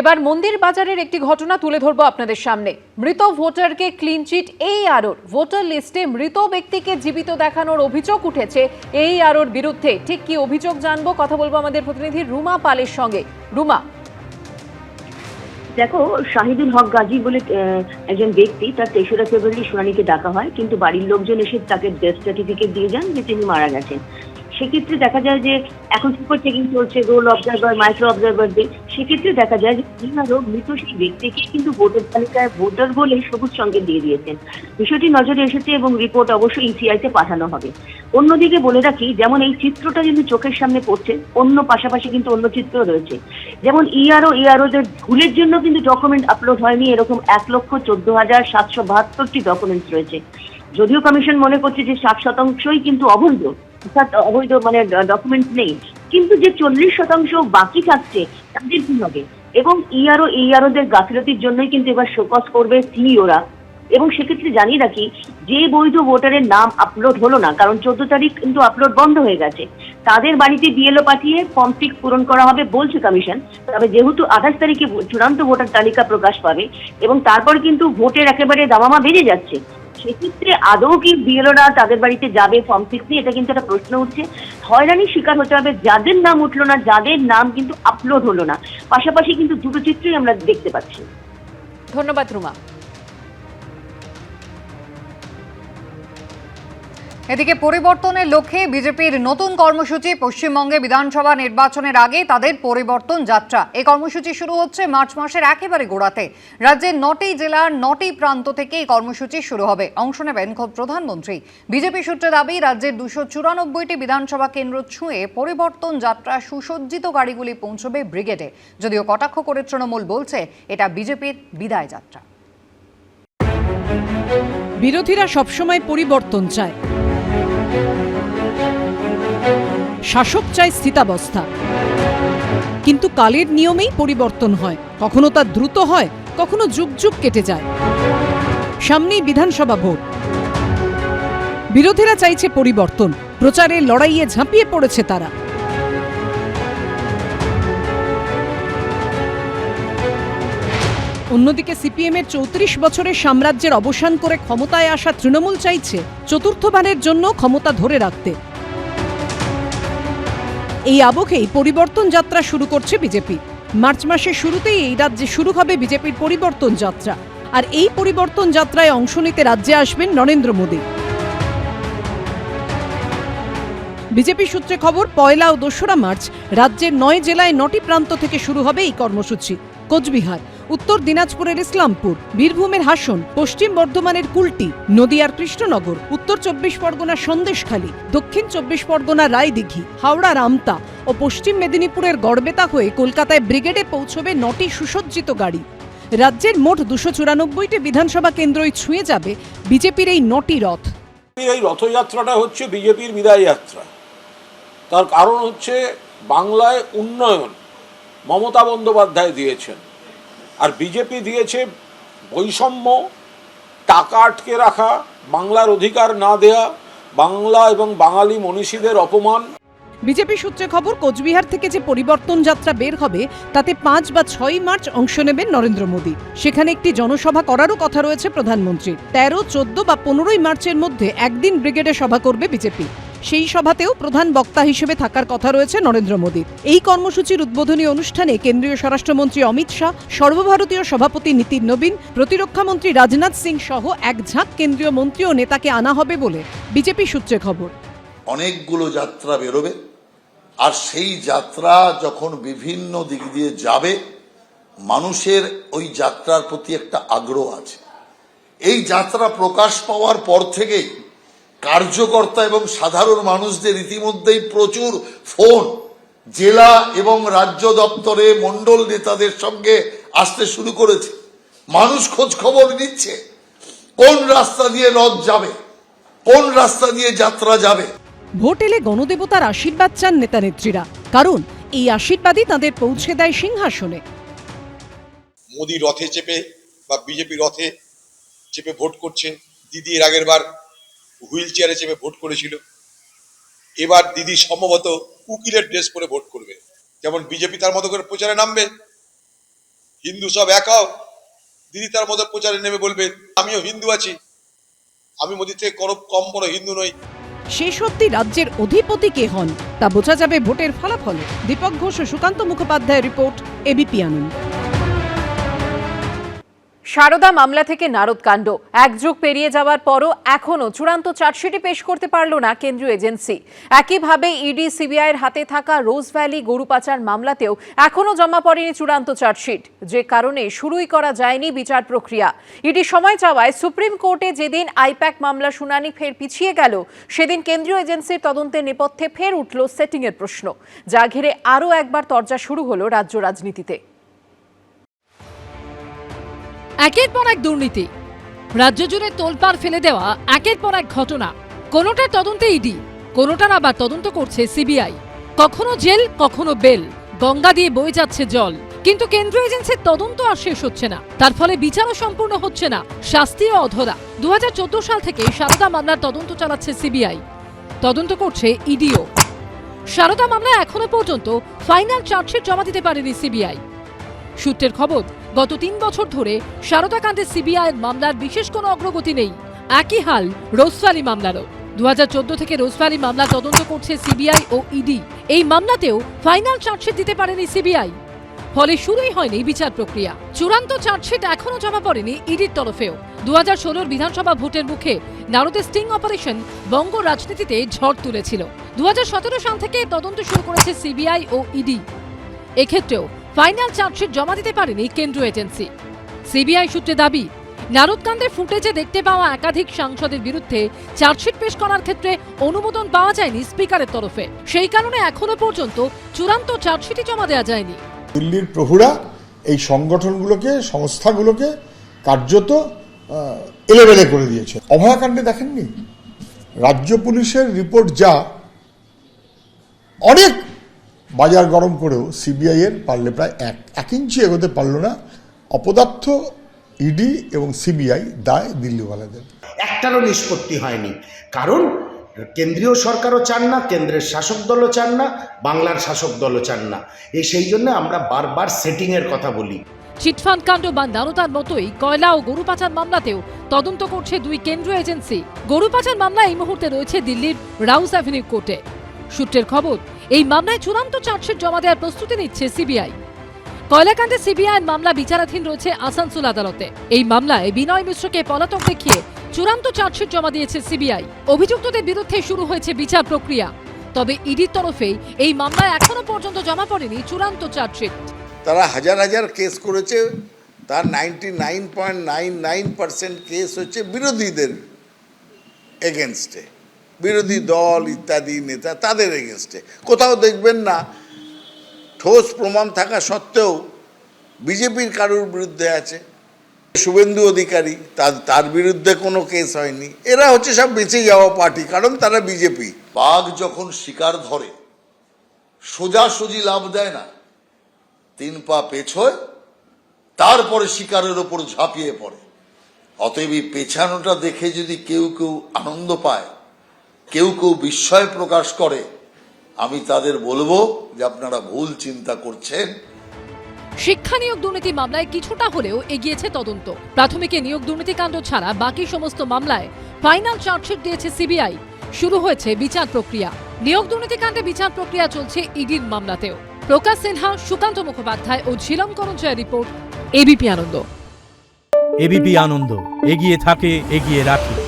এবার মন্দির বাজারের একটি ঘটনা তুলে ধরবো আপনাদের সামনে। মৃত ভোটারকে ক্লিন চিট এই আরোর। ভোটার লিস্টে মৃত ব্যক্তিকে জীবিত দেখানোর অভিযোগ উঠেছে এই আরোর বিরুদ্ধে। ঠিক কি অভিযোগ জানব কথা বলব আমাদের প্রতিনিধি রুমা পালের সঙ্গে। রুমা। দেখো, শাহিদুল হক গাজী বলে একজন ব্যক্তি, তার তেসরা ফেব্রুয়ারি শুনানিকে ডাকা হয়, কিন্তু বাড়ির লোকজন এসে তাকে ডেথ সার্টিফিকেট দিয়ে যান যে তিনি মারা গেছেন। সেক্ষেত্রে দেখা যায় যে এখন সুপার চেকিং চলছে রোল অবজারভার মাইক্রো অবজারভারদের সেক্ষেত্রে দেখা যায় যে তিনারও মৃত সেই ব্যক্তিকে কিন্তু ভোটার তালিকায় ভোটার বলে সবুজ সংকেত দিয়ে দিয়েছেন। বিষয়টি নজরে এসেছে এবং রিপোর্ট অবশ্যই ইসিআইতে পাঠানো হবে। অন্যদিকে বলে রাখি, যেমন এই চিত্রটা কিন্তু চোখের সামনে পড়ছে, অন্য পাশাপাশি কিন্তু অন্য চিত্র রয়েছে। যেমন E ইআরও ইআরওদের ভুলের জন্য কিন্তু ডকুমেন্ট আপলোড হয়নি, এরকম এক লক্ষ চোদ্দ হাজার সাতশো বাহাত্তরটি ডকুমেন্টস রয়েছে। যদিও কমিশন মনে করছে যে ষাট শতাংশই কিন্তু অবৈধ অর্থাৎ অবৈধ মানে ডকুমেন্টস নেই। কিন্তু যে চল্লিশ শতাংশ বাকি থাকছে, তাদের কি হবে? এবং ইআরও ইআরওদের গাফিলতির জন্যই কিন্তু এবার শোকস করবে সিইওরা। এবং সেক্ষেত্রে জানিয়ে রাখি, যে বৈধ ভোটারের নাম আপলোড হলো না, কারণ চোদ্দ তারিখ কিন্তু আপলোড বন্ধ হয়ে গেছে। তাদের বাড়িতে বিএলও পাঠিয়ে ফর্ম সিক্স পূরণ করা হবে বলছে কমিশন তবে যেহেতু আঠাশ তারিখে চূড়ান্ত ভোটার তালিকা প্রকাশ পাবে, এবং তারপর কিন্তু ভোটের একেবারে দামামা বেড়ে যাচ্ছে সেক্ষেত্রে আদৌ কি বিএলওরা তাদের বাড়িতে যাবে ফর্ম সিক্স নিয়ে এটা কিন্তু একটা প্রশ্ন উঠছে। হয়রানি শিকার হতে হবে। যাদের নাম উঠল না, যাদের নাম কিন্তু আপলোড হলো না। পাশাপাশি কিন্তু দুটো চিত্রই আমরা দেখতে পাচ্ছি। ধন্যবাদ, রুমা। এদিকে পরিবর্তনের লক্ষ্যে বিজেপির নতুন কর্মসূচি পশ্চিমবঙ্গে বিধানসভা নির্বাচনের আগে তাদের পরিবর্তন যাত্রা। এই কর্মসূচি শুরু হচ্ছে মার্চ মাসের একেবারে গোড়াতে। রাজ্যের নটি জেলার নটি প্রান্ত থেকে এই কর্মসূচি শুরু হবে। অংশ নেবেন খোদ প্রধানমন্ত্রী। বিজেপি সূত্রে দাবি, রাজ্যের দুশো চুরানব্বইটি বিধানসভা কেন্দ্র ছুঁয়ে পরিবর্তন যাত্রা সুসজ্জিত গাড়িগুলি পৌঁছবে ব্রিগেডে। যদিও কটাক্ষ করে তৃণমূল বলছে, এটা বিজেপির বিদায় যাত্রা। বিরোধীরা সবসময় পরিবর্তন চায়। শাসক চায় স্থিতাবস্থা। কিন্তু কালের নিয়মেই পরিবর্তন হয়। কখনো তা দ্রুত হয়, কখনো যুগ যুগ কেটে যায়। সামনেই বিধানসভা ভোট। বিরোধীরা চাইছে পরিবর্তন। প্রচারে লড়াইয়ে ঝাঁপিয়ে পড়েছে তারা। অন্যদিকে সিপিএম এর চৌত্রিশ বছরের সাম্রাজ্যের অবসান করে ক্ষমতায় আসা তৃণমূল চাইছে চতুর্থবারের জন্য ক্ষমতা ধরে রাখতে। এই আবহেই পরিবর্তন যাত্রা শুরু করছে বিজেপি। মার্চ মাসের শুরুতেই এই রাজ্যে শুরু হবে বিজেপির পরিবর্তন যাত্রা। আর এই পরিবর্তন যাত্রায় অংশ নিতে রাজ্যে আসবেন নরেন্দ্র মোদী। বিজেপি সূত্রে খবর, পয়লা ও দোসরা মার্চ রাজ্যের নয় জেলায় নটি প্রান্ত থেকে শুরু হবে এই কর্মসূচি। কোচবিহার উত্তর দিনাজপুরের ইসলামপুর, বীরভূমের হাসন, পশ্চিম বর্ধমানের কুলটি, নদিয়ার কৃষ্ণনগর, উত্তর চব্বিশ পরগনার সন্দেশখালী, দক্ষিণ চব্বিশ পরগনার রায়দিঘি, হাওড়ার আমতা ও পশ্চিম মেদিনীপুরের গড়বেতা হয়ে কলকাতায় ব্রিগেডে পৌঁছবে নটি সুসজ্জিত গাড়ি। রাজ্যের মোট দুশো চুরানব্বইটি বিধানসভা কেন্দ্রই ছুঁয়ে যাবে বিজেপির এই নটি রথ। এই রথযাত্রাটা হচ্ছে বিজেপির বিদায় যাত্রা। তার কারণ হচ্ছে বাংলায় উন্নয়ন মমতা বন্দ্যোপাধ্যায় দিয়েছেন। আর বিজেপি দিয়েছে বৈষম্য, টাকা আটকে রাখা, বাংলার অধিকার না দেয়া, বাংলা এবং বাঙালি মনীষীদের অপমান। বিজেপি সূত্রে খবর, কোচবিহার থেকে যে পরিবর্তন যাত্রা বের হবে, তাতে পাঁচ বা ছয় মার্চ অংশ নেবেন নরেন্দ্র মোদী। সেখানে একটি জনসভা করারও কথা রয়েছে প্রধানমন্ত্রী তেরো, চোদ্দ বা পনেরোই মার্চের মধ্যে একদিন ব্রিগেডে সভা করবে বিজেপি সেই সভাতেও প্রধান বক্তা হিসেবে থাকার কথা রয়েছে নরেন্দ্র মোদীর এই কর্মসূচির উদ্বোধনী অনুষ্ঠানে কেন্দ্রীয় স্বরাষ্ট্রমন্ত্রী অমিত শাহ, সর্বভারতীয় সভাপতি নীতিন নবীন প্রতিরক্ষামন্ত্রী রাজনাথ সিং সহ এক ঝাঁক কেন্দ্রীয় মন্ত্রী ও নেতাকে আনা হবে বলে বিজেপি সূত্রে খবর। অনেকগুলো যাত্রা বেরোবে, আর সেই যাত্রা যখন বিভিন্ন দিক দিয়ে যাবে, মানুষের ওই যাত্রার প্রতি একটা আগ্রহ আছে। এই যাত্রা প্রকাশ পাওয়ার পর থেকেই কার্যকর্তা এবং সাধারণ মানুষদের ইতিমধ্যেই প্রচুর ফোন জেলা এবং রাজ্য দপ্তরে মন্ডল নেতাদের সঙ্গে আসতে শুরু করেছে। মানুষ খোঁজ খবর নিচ্ছে। কোন রাস্তা দিয়ে রথ যাবে? কোন রাস্তা দিয়ে যাত্রা যাবে? ভোট এলে গণদেবতার আশীর্বাদ চান নেতানেত্রীরা কারণ এই আশীর্বাদই তাদের পৌঁছে দেয় সিংহাসনে। মোদি রথে চেপে বা বিজেপি রথে চেপে ভোট করছে। দিদি এর আগের বার হুইল চেয়ারে চেপে ভোট করেছিল। এবার দিদি সম্ভবত উকিলের ড্রেস পরে ভোট করবে। যেমন বিজেপি তার মতো করে প্রচারে নামবে, হিন্দু সব এক দিদি তার মতো প্রচারে নেমে বলবে, আমিও হিন্দু আছি। আমি মোদির থেকে কম বড় হিন্দু নই। সে সত্যি রাজ্যের অধিপতি কে হন তা বোঝা যাবে ভোটের ফলাফলে। দীপক ঘোষ ও সুকান্ত মুখোপাধ্যায়ের রিপোর্ট এবিপি আনন্দ। সারদা মামলা থেকে নারদকাণ্ড এক যুগ পেরিয়ে যাওয়ার পরও এখনও চূড়ান্ত চার্জশিটই পেশ করতে পারল না কেন্দ্রীয় এজেন্সি। একইভাবে ইডি, সিবিআইয়ের হাতে থাকা রোজ ভ্যালি গরু পাচার মামলাতেও এখনও জমা পড়েনি চূড়ান্ত চার্জশিট। যে কারণে শুরুই করা যায়নি বিচার প্রক্রিয়া। ইডি সময় চাওয়ায় সুপ্রিম কোর্টে যেদিন আইপ্যাক মামলা শুনানি ফের পিছিয়ে গেল, সেদিন কেন্দ্রীয় এজেন্সির তদন্তের নেপথ্যে ফের উঠল সেটিংয়ের প্রশ্ন। যা ঘিরে আরও একবার তরজা শুরু হলো রাজ্য রাজনীতিতে। একের পর এক দুর্নীতি। রাজ্য জুড়ে তোলপাড় ফেলে দেওয়া একের পর এক ঘটনা। কোনোটার তদন্তে ইডি কোনোটার আবার তদন্ত করছে সিবিআই। কখনো জেল, কখনো বেল। গঙ্গা দিয়ে বয়ে যাচ্ছে জল। কিন্তু কেন্দ্রীয় এজেন্সির তদন্ত আর শেষ হচ্ছে না। তার ফলে বিচারও সম্পূর্ণ হচ্ছে না। শাস্তিও অধরা। দু হাজার চোদ্দ সাল থেকে সারদা মামলার তদন্ত চালাচ্ছে সিবিআই। তদন্ত করছে ইডিও। সারদা মামলা এখনও পর্যন্ত ফাইনাল চার্জশিট জমা দিতে পারেনি সিবিআই। সূত্রের খবর গত তিন বছর ধরে সারদা কাণ্ডে সিবিআইয়ের মামলার বিশেষ কোনো অগ্রগতি নেই। একই হাল রোজভ্যালি মামলারও। দুহাজার চোদ্দ থেকে রোজভ্যালি মামলা তদন্ত করছে সিবিআই ও ইডি এই মামলাতেও ফাইনাল চার্জশিট দিতে পারেনি সিবিআই। ফলে শুরুই হয়নি বিচার প্রক্রিয়া। চূড়ান্ত চার্জশিট এখনও জমা পড়েনি ইডির তরফেও। দু হাজার ষোলোর বিধানসভা ভোটের মুখে নারদের স্টিং অপারেশন বঙ্গ রাজনীতিতে ঝড় তুলেছিল। দু হাজার সতেরো সাল থেকে তদন্ত শুরু করেছে সিবিআই ও ইডি এক্ষেত্রেও ফাইনাল চার্জশিট জমা দিতে পারেনি কেন্দ্রীয় এজেন্সি। সিবিআই সূত্রে দাবি নারদকাণ্ডে ফুটেজে দেখতে পাওয়া একাধিক সাংসদের বিরুদ্ধে চার্জশিট পেশ করার ক্ষেত্রে অনুমোদন পাওয়া যায়নি স্পিকারের তরফে। সেই কারণে এখনও পর্যন্ত চূড়ান্ত চার্জশিটই জমা দেওয়া যায়নি। দিল্লির প্রহুরা এই সংগঠনগুলোকে, সংস্থাগুলোকে কার্যত এলেবেলে করে দিয়েছে। অভয়াকাণ্ডে দেখেননি? রাজ্য পুলিশের রিপোর্ট যা অনেক বাজার গরম করেও সিবিআই এর পারলে প্রায় এক এক ইঞ্চি এগোতে পারল না অপদার্থ ইডি এবং সিবিআই দায় দিল্লিওয়ালাদের। একটারও নিষ্পত্তি হয়নি। কারণ কেন্দ্রীয় সরকারও চান না কেন্দ্রের শাসক দলও চান না বাংলার শাসক দলও চান না। এই সেই জন্য আমরা বারবার সেটিংয়ের কথা বলি। চিটফান্ড কাণ্ড বা নারদার মতোই কয়লা ও গরু পাচার মামলাতেও তদন্ত করছে দুই কেন্দ্রীয় এজেন্সি। গরু পাচার মামলা এই মুহূর্তে রয়েছে দিল্লির রাউস অ্যাভিনিউ কোর্টে। সূত্রের খবর এই মামলায় চূড়ান্ত চার্জশিট জমা দেওয়ার প্রস্তুতি নিচ্ছে সিবিআই। কয়লাকাণ্ডে সিবিআইয়ের মামলা বিচারাধীন রয়েছে আসানসোল আদালতে। এই মামলায় বিনয় মিশ্রকে পলাতক দেখিয়ে চূড়ান্ত চার্জশিট জমা দিয়েছে সিবিআই। অভিযুক্তদের বিরুদ্ধে শুরু হয়েছে বিচার প্রক্রিয়া। তবে ইডির তরফে এই মামলায় এখনও পর্যন্ত জমা পড়েনি চূড়ান্ত চার্জশিট। তারা হাজার হাজার কেস করেছে, তার ninety nine point nine nine percent case হচ্ছে বিরোধীদের এগেনস্টে বিরোধী দল ইত্যাদি নেতা তাদের এগেনস্টে কোথাও দেখবেন না ঠোস প্রমাণ থাকা সত্ত্বেও বিজেপির কারোর বিরুদ্ধে আছে। শুভেন্দু অধিকারী, তার তার বিরুদ্ধে কোনো কেস হয়নি। এরা হচ্ছে সব বেঁচে যাওয়া পার্টি কারণ তারা বিজেপি। বাঘ যখন শিকার ধরে, সোজাসুজি লাভ দেয় না। তিন পা পেছয়, তারপরে শিকারের ওপর ঝাঁপিয়ে পড়ে। অতএব এই পেছানোটা দেখে যদি কেউ কেউ আনন্দ পায় কেউ কেউ বিস্ময় প্রকাশ করে। আমি তাদের বলব যে আপনারা ভুল চিন্তা করছেন। শিক্ষা নিয়োগ দুর্নীতি মামলায় কিছুটা হলেও এগিয়েছে তদন্ত। প্রাথমিকে নিয়োগ দুর্নীতিকাণ্ড ছাড়া বাকি সমস্ত মামলায় ফাইনাল চার্জশিট দিয়েছে সিবিআই। শুরু হয়েছে বিচার প্রক্রিয়া। নিয়োগ দুর্নীতিকাণ্ডে বিচার প্রক্রিয়া চলছে ইডির মামলাতেও। প্রকাশ সিনহা সুকান্ত মুখোপাধ্যায় ও Jhilam Karanjai report ABP Ananda. ABP Ananda এগিয়ে থাকে এগিয়ে রাখে।